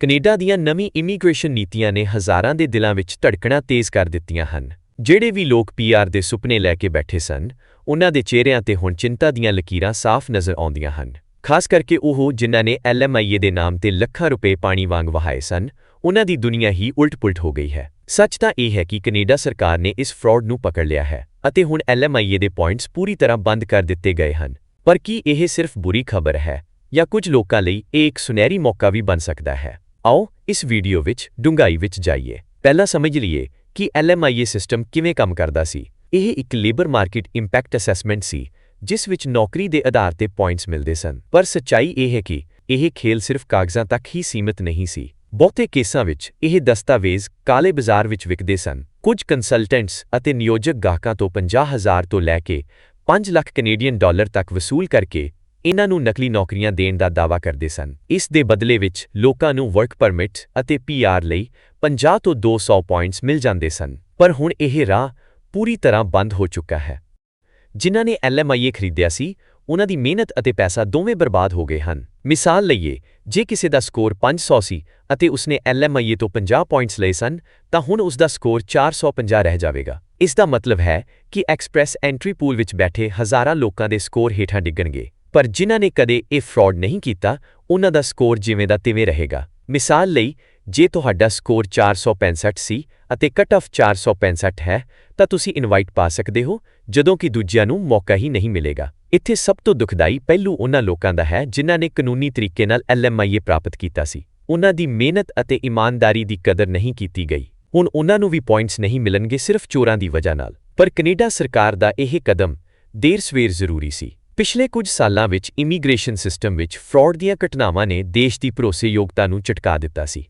Canada ਦੀਆਂ ਨਵੀਂ immigration ਨੀਤੀਆਂ ਨੇ ਹਜ਼ਾਰਾਂ ਦੇ ਦਿਲਾਂ ਵਿੱਚ ਧੜਕਣਾਂ ਤੇਜ਼ ਕਰ ਦਿੱਤੀਆਂ ਹਨ। ਜਿਹੜੇ ਵੀ ਲੋਕ ਪੀਆਰ ਦੇ ਸੁਪਨੇ ਲੈ ਕੇ ਬੈਠੇ ਸਨ, ਉਹਨਾਂ ਦੇ ਚਿਹਰਿਆਂ ਤੇ ਹੁਣ ਚਿੰਤਾ ਦੀਆਂ ਲਕੀਰਾਂ ਸਾਫ਼ ਨਜ਼ਰ ਆਉਂਦੀਆਂ ਹਨ। ਖਾਸ ਕਰਕੇ ਉਹ ਜਿਨ੍ਹਾਂ ਨੇ ਐਲਐਮਆਈਏ ਦੇ ਨਾਮ ਤੇ ਲੱਖਾਂ ਰੁਪਏ ਪਾਣੀ ਵਾਂਗ ਵਹਾਏ ਸਨ, ਉਹਨਾਂ ਦੀ ਦੁਨੀਆ ਹੀ ਉਲਟ-ਪੁਲਟ ਹੋ ਗਈ ਹੈ। ਸੱਚ ਤਾਂ ਇਹ ਹੈ ਕਿ ਕੈਨੇਡਾ ਸਰਕਾਰ ਨੇ ਇਸ ਫਰਾਡ ਨੂੰ ਪਕੜ ਲਿਆ ਹੈ ਅਤੇ ਹੁਣ ਐਲਐਮਆਈਏ ਦੇ ਪੁਆਇੰਟਸ ਪੂਰੀ ਤਰ੍ਹਾਂ ਬੰਦ ਕਰ ਦਿੱਤੇ ਗਏ ਹਨ। ਪਰ ਕੀ ਇਹ ਸਿਰਫ ਬੁਰੀ ਖਬਰ ਹੈ ਜਾਂ ਕੁਝ ਲੋਕਾਂ ਲਈ ਇਹ ਇੱਕ ਸੁਨਹਿਰੀ ਮੌਕਾ ਵੀ ਬਣ ਸਕਦਾ ਹੈ? ਆਓ ਇਸ ਵੀਡੀਓ ਵਿੱਚ ਡੂੰਘਾਈ ਵਿੱਚ ਜਾਈਏ। ਪਹਿਲਾਂ ਸਮਝ ਲਈਏ ਕਿ ਐਲਐਮਆਈਏ ਸਿਸਟਮ ਕਿਵੇਂ ਕੰਮ ਕਰਦਾ ਸੀ। ਇਹ ਇੱਕ ਲੇਬਰ ਮਾਰਕੀਟ ਇੰਪੈਕਟ ਅਸੈਸਮੈਂਟ ਸੀ, ਜਿਸ ਵਿੱਚ ਨੌਕਰੀ ਦੇ ਆਧਾਰ ਤੇ ਪੁਆਇੰਟਸ ਮਿਲਦੇ ਸਨ। ਪਰ ਸੱਚਾਈ ਇਹ ਹੈ ਕਿ ਇਹ ਖੇਲ ਸਿਰਫ ਕਾਗਜ਼ਾਂ ਤੱਕ ਹੀ ਸੀਮਿਤ ਨਹੀਂ ਸੀ। ਬਹੁਤੇ ਕੇਸਾਂ ਵਿੱਚ ਇਹ ਦਸਤਾਵੇਜ਼ ਕਾਲੇ ਬਾਜ਼ਾਰ ਵਿੱਚ ਵਿਕਦੇ ਸਨ। ਕੁਝ ਕੰਸਲਟੈਂਟਸ ਅਤੇ ਨਿਯੋਜਕ ਗਾਹਕਾਂ ਤੋਂ 50000 ਤੋਂ ਲੈ ਕੇ 5 ਲੱਖ ਕੈਨੇਡੀਅਨ ਡਾਲਰ ਤੱਕ ਵਸੂਲ ਕਰਕੇ ਇਹਨਾਂ ਨੂੰ ਨਕਲੀ ਨੌਕਰੀਆਂ ਦੇਣ ਦਾ ਦਾਅਵਾ ਕਰਦੇ ਸਨ। ਇਸ ਦੇ ਬਦਲੇ ਵਿੱਚ ਲੋਕਾਂ ਨੂੰ ਵਰਕ ਪਰਮਿਟ ਅਤੇ ਪੀਆਰ ਲਈ 50 ਤੋਂ 200 ਪੁਆਇੰਟਸ ਮਿਲ ਜਾਂਦੇ ਸਨ। ਪਰ ਹੁਣ ਇਹ ਰਾਹ ਪੂਰੀ ਤਰ੍ਹਾਂ ਬੰਦ ਹੋ ਚੁੱਕਾ ਹੈ। ਜਿਨ੍ਹਾਂ ਨੇ ਐਲਐਮਆਈਏ ਖਰੀਦਿਆ ਸੀ ਉਹਨਾਂ ਦੀ ਮਿਹਨਤ ਅਤੇ ਪੈਸਾ ਦੋਵੇਂ ਬਰਬਾਦ ਹੋ ਗਏ ਹਨ। ਮਿਸਾਲ ਲਈਏ, ਜੇ ਕਿਸੇ ਦਾ ਸਕੋਰ 500 ਸੀ ਅਤੇ ਉਸਨੇ ਐਲਐਮਆਈਏ ਤੋਂ 50 ਪੁਆਇੰਟਸ ਲਏ ਸਨ, ਤਾਂ ਹੁਣ ਉਸ ਦਾ ਸਕੋਰ 450 ਰਹਿ ਜਾਵੇਗਾ। ਇਸ ਦਾ ਮਤਲਬ ਹੈ ਕਿ ਐਕਸਪ੍ਰੈਸ ਐਂਟਰੀ ਪੂਲ ਵਿੱਚ ਬੈਠੇ ਹਜ਼ਾਰਾਂ ਲੋਕਾਂ ਦੇ ਸਕੋਰ ਹੇਠਾਂ ਡਿੱਗਣਗੇ। ਪਰ ਜਿਨ੍ਹਾਂ ਨੇ ਕਦੇ ਇਹ ਫਰਾਡ ਨਹੀਂ ਕੀਤਾ, ਉਹਨਾਂ ਦਾ ਸਕੋਰ ਜਿਵੇਂ ਦਾ ਤਿਵੇਂ ਰਹੇਗਾ। ਮਿਸਾਲ ਲਈ, ਜੇ ਤੁਹਾਡਾ ਸਕੋਰ 465 ਸੀ ਅਤੇ ਕਟ ਆਫ 465 ਹੈ, ਤਾਂ ਤੁਸੀਂ ਇਨਵਾਈਟ ਪਾ ਸਕਦੇ ਹੋ, ਜਦੋਂ ਕਿ ਦੂਜਿਆਂ ਨੂੰ ਮੌਕਾ ਹੀ ਨਹੀਂ ਮਿਲੇਗਾ। ਇੱਥੇ ਸਭ ਤੋਂ ਦੁਖਦਾਈ ਪਹਿਲੂ ਉਹਨਾਂ ਲੋਕਾਂ ਦਾ ਹੈ, ਜਿਨ੍ਹਾਂ ਨੇ ਕਾਨੂੰਨੀ ਤਰੀਕੇ ਨਾਲ ਐਲਐਮਆਈਏ ਪ੍ਰਾਪਤ ਕੀਤਾ ਸੀ। ਉਹਨਾਂ ਦੀ ਮਿਹਨਤ ਅਤੇ ਇਮਾਨਦਾਰੀ ਦੀ ਕਦਰ ਨਹੀਂ ਕੀਤੀ ਗਈ। ਹੁਣ ਉਹਨਾਂ ਨੂੰ ਵੀ ਪੁਆਇੰਟਸ ਨਹੀਂ ਮਿਲਣਗੇ ਸਿਰਫ ਚੋਰਾਂ ਦੀ ਵਜ੍ਹਾ ਨਾਲ। ਪਰ ਕੈਨੇਡਾ ਸਰਕਾਰ ਦਾ ਇਹ ਕਦਮ ਦੇਰ ਸਵੇਰ ਜ਼ਰੂਰੀ ਸੀ। ਪਿਛਲੇ ਕੁਝ ਸਾਲਾਂ ਵਿੱਚ ਇਮੀਗ੍ਰੇਸ਼ਨ ਸਿਸਟਮ ਵਿੱਚ ਫਰਾਡ ਦੀਆਂ ਘਟਨਾਵਾਂ ਨੇ ਦੇਸ਼ ਦੀ ਭਰੋਸੇਯੋਗਤਾ ਨੂੰ ਝਟਕਾ ਦਿੱਤਾ ਸੀ।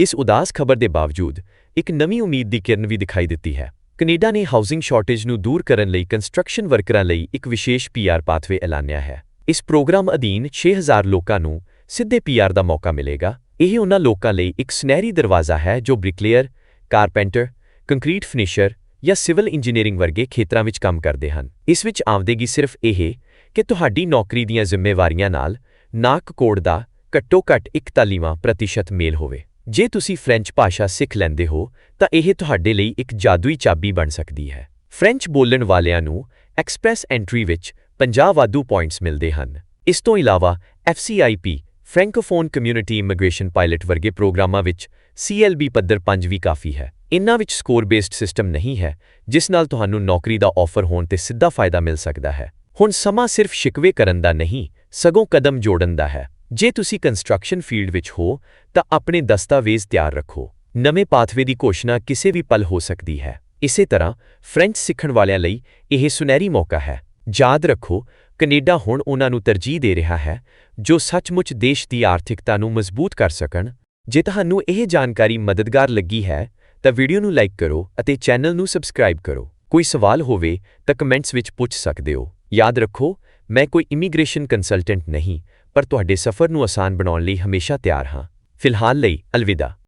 ਇਸ ਉਦਾਸ ਖਬਰ ਦੇ ਬਾਵਜੂਦ, ਇੱਕ ਨਵੀਂ ਉਮੀਦ ਦੀ ਕਿਰਨ ਵੀ ਦਿਖਾਈ ਦਿੱਤੀ ਹੈ। ਕੈਨੇਡਾ ਨੇ ਹਾਊਸਿੰਗ ਸ਼ਾਰਟੇਜ ਨੂੰ ਦੂਰ ਕਰਨ ਲਈ ਕੰਸਟਰਕਸ਼ਨ ਵਰਕਰਾਂ ਲਈ ਇੱਕ ਵਿਸ਼ੇਸ਼ ਪੀਆਰ ਪਾਥਵੇ ਐਲਾਨਿਆ ਹੈ। ਇਸ ਪ੍ਰੋਗਰਾਮ ਅਧੀਨ 6000 ਲੋਕਾਂ ਨੂੰ ਸਿੱਧੇ ਪੀਆਰ ਦਾ ਮੌਕਾ ਮਿਲੇਗਾ। ਇਹ ਉਹਨਾਂ ਲੋਕਾਂ ਲਈ ਇੱਕ ਸੁਨਹਿਰੀ ਦਰਵਾਜ਼ਾ ਹੈ ਜੋ ਬ੍ਰਿਕਲੇਅਰ, ਕਾਰਪੈਂਟਰ, ਕੰਕਰੀਟ ਫਿਨਿਸ਼ਰ ਜਾਂ ਸਿਵਲ ਇੰਜੀਨੀਅਰਿੰਗ ਵਰਗੇ ਖੇਤਰਾਂ ਵਿੱਚ ਕੰਮ ਕਰਦੇ ਹਨ। ਇਸ ਵਿੱਚ ਆਮਦੇਗੀ ਸਿਰਫ ਇਹ ਕਿ ਤੁਹਾਡੀ ਨੌਕਰੀ ਦੀਆਂ ਜ਼ਿੰਮੇਵਾਰੀਆਂ ਨਾਲ ਨਾਕ ਕੋਡ ਦਾ ਘੱਟੋ-ਘੱਟ 41ਵਾਂ ਪ੍ਰਤੀਸ਼ਤ ਮੇਲ ਹੋਵੇ। ਜੇ ਤੁਸੀਂ ਫ੍ਰੈਂਚ ਭਾਸ਼ਾ ਸਿੱਖ ਲੈਂਦੇ ਹੋ, ਤਾਂ ਇਹ ਤੁਹਾਡੇ ਲਈ ਇੱਕ ਜਾਦੂਈ ਚਾਬੀ ਬਣ ਸਕਦੀ ਹੈ। ਫ੍ਰੈਂਚ ਬੋਲਣ ਵਾਲਿਆਂ ਨੂੰ ਐਕਸਪ੍ਰੈਸ ਐਂਟਰੀ ਵਿੱਚ 50 ਵਾਧੂ ਪੁਆਇੰਟਸ ਮਿਲਦੇ ਹਨ। ਇਸ ਤੋਂ ਇਲਾਵਾ FCIP Francophone community immigration pilot ਵਰਗੇ ਪ੍ਰੋਗਰਾਮਾਂ ਵਿੱਚ CLB ਪੱਧਰ 5 ਵੀ ਕਾਫੀ ਹੈ। ਇਨ੍ਹਾਂ ਵਿੱਚ ਸਕੋਰ ਬੇਸਡ ਸਿਸਟਮ ਨਹੀਂ ਹੈ, ਜਿਸ ਨਾਲ ਤੁਹਾਨੂੰ ਨੌਕਰੀ ਦਾ ਆਫਰ ਹੋਣ ਤੇ ਸਿੱਧਾ ਫਾਇਦਾ ਮਿਲ ਸਕਦਾ ਹੈ। ਹੁਣ ਸਮਾਂ ਸਿਰਫ ਸ਼ਿਕਵੇ ਕਰਨ ਦਾ ਨਹੀਂ, ਸਗੋਂ ਕਦਮ ਜੋੜਨ ਦਾ ਹੈ। ਜੇ ਤੁਸੀਂ ਕੰਸਟਰਕਸ਼ਨ ਫੀਲਡ ਵਿੱਚ ਹੋ, ਤਾਂ ਆਪਣੇ ਦਸਤਾਵੇਜ਼ ਤਿਆਰ ਰੱਖੋ। ਨਵੇਂ ਪਾਥਵੇ ਦੀ ਘੋਸ਼ਣਾ ਕਿਸੇ ਵੀ ਪਲ ਹੋ ਸਕਦੀ ਹੈ। ਇਸੇ ਤਰ੍ਹਾਂ ਫ੍ਰੈਂਚ ਸਿੱਖਣ ਵਾਲਿਆਂ ਲਈ ਇਹ ਸੁਨਹਿਰੀ ਮੌਕਾ ਹੈ। ਯਾਦ ਰੱਖੋ, ਕੈਨੇਡਾ ਹੁਣ ਉਹਨਾਂ ਨੂੰ ਤਰਜੀਹ ਦੇ ਰਿਹਾ ਹੈ, ਜੋ ਸੱਚਮੁੱਚ ਦੇਸ਼ ਦੀ ਆਰਥਿਕਤਾ ਨੂੰ ਮਜ਼ਬੂਤ ਕਰ ਸਕਣ। ਜੇ ਤੁਹਾਨੂੰ ਇਹ ਜਾਣਕਾਰੀ ਮਦਦਗਾਰ ਲੱਗੀ ਹੈ, ਤਾਂ ਵੀਡੀਓ ਨੂੰ ਲਾਈਕ ਕਰੋ ਅਤੇ ਚੈਨਲ ਨੂੰ ਸਬਸਕ੍ਰਾਈਬ ਕਰੋ। ਕੋਈ ਸਵਾਲ ਹੋਵੇ ਤਾਂ ਕਮੈਂਟਸ ਵਿੱਚ ਪੁੱਛ ਸਕਦੇ ਹੋ। ਯਾਦ ਰੱਖੋ, ਮੈਂ ਕੋਈ ਇਮੀਗ੍ਰੇਸ਼ਨ ਕੰਸਲਟੈਂਟ ਨਹੀਂ, ਪਰ ਤੁਹਾਡੇ ਸਫ਼ਰ ਨੂੰ ਆਸਾਨ ਬਣਾਉਣ ਲਈ ਹਮੇਸ਼ਾ ਤਿਆਰ ਹਾਂ। ਫਿਲਹਾਲ ਲਈ ਅਲਵਿਦਾ।